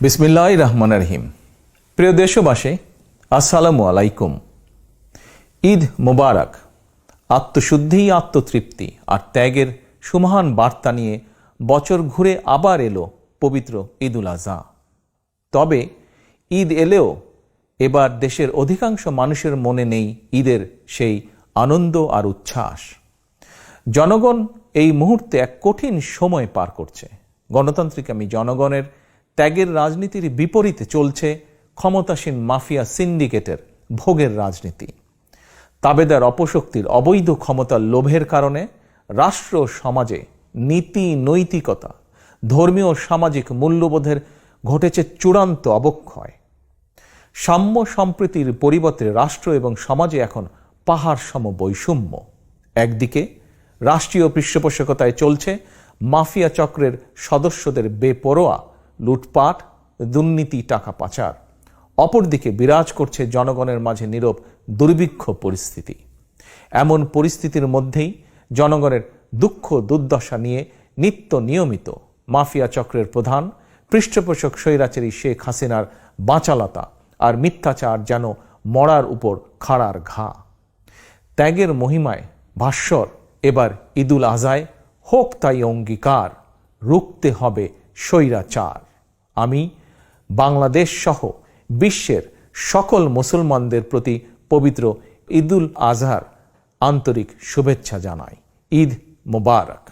বিসমিল্লাহ রহমান রহিম। প্রিয় দেশবাসী, আসসালামু আলাইকুম। ঈদ মোবারক। আত্মশুদ্ধি, আত্মতৃপ্তি আর ত্যাগের সুমহান বার্তা নিয়ে বছর ঘুরে আবার এলো পবিত্র ঈদুল আজহা। তবে ঈদ এলেও এবার দেশের অধিকাংশ মানুষের মনে নেই ঈদের সেই আনন্দ আর উচ্ছ্বাস। জনগণ এই মুহূর্তে এক কঠিন সময় পার করছে। গণতান্ত্রিক আমি জনগণের ত্যাগের রাজনীতির বিপরীতে চলছে ক্ষমতাসীন মাফিয়া সিন্ডিকেটের ভোগের রাজনীতি। তাবেদার অপশক্তির অবৈধ ক্ষমতার লোভের কারণে রাষ্ট্র সমাজে নীতি নৈতিকতা, ধর্মীয় সামাজিক মূল্যবোধের ঘটেছে চূড়ান্ত অবক্ষয়। সাম্য সম্প্রীতির পরিবর্তে রাষ্ট্র এবং সমাজে এখন পাহাড় সম বৈষম্য। একদিকে রাষ্ট্রীয় পৃষ্ঠপোষকতায় চলছে মাফিয়া চক্রের সদস্যদের বেপরোয়া লুটপাট, দুর্নীতি, টাকা পাচার। অপরদিকে বিরাজ করছে জনগণের মাঝে নীরব, দুর্ভিক্ষ পরিস্থিতি। এমন পরিস্থিতির মধ্যেই জনগণের দুঃখ, দুর্দশা নিয়ে নিত্য নিয়মিত মাফিয়া চক্রের প্রধান, পৃষ্ঠপোষক স্বৈরাচারী শেখ হাসিনার বাঁচালতা আর মিথ্যাচার যেন মরার উপর খাড়ার ঘা। ত্যাগের মহিমায় ভাস্বর, এবার ঈদুল আজায় হোক তাই অঙ্গীকার, রুখতে হবে স্বৈরাচার। আমি, বাংলাদেশ সহ বিশ্বের সকল মুসলমানদের প্রতি পবিত্র ঈদুল আজহার আন্তরিক শুভেচ্ছা জানাই। ঈদ মোবারক।